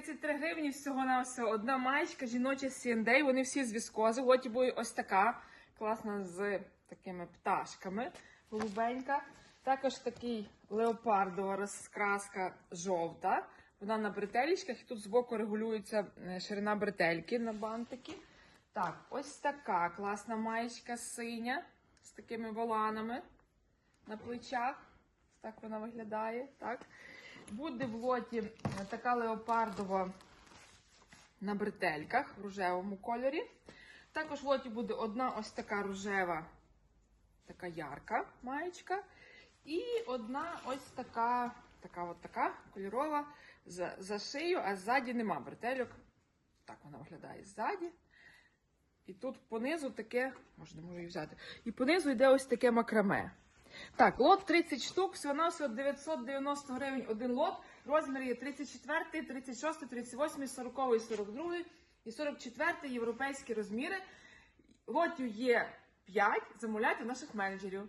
33 гривні всього на все. Одна маєчка, жіноча C&A, вони всі з віскози. І ось така, класна з такими пташками, голубенька. Також такий леопардова розкраска жовта. Вона на бретелічках, і тут збоку регулюється е, ширина бретельки на бантики. Так, ось така класна маєчка синя з такими воланами на плечах. Так вона виглядає. Так. Буде в лоті е, така леопардова на бретельках в рожевому кольорі. Також в лоті буде одна ось така рожева, така ярка маєчка. І одна ось така, така от така кольорова за, за шию, а ззаді нема бретельок. Так вона виглядає ззаді. І тут понизу таке, може, не можу її взяти. І понизу йде ось таке макраме. Так, лот 30 штук, всього на всього 990 гривень один лот. Розмір є 34, 36, 38, 40, 42 і 44 європейські розміри. Лотів є 5, замовляйте наших менеджерів.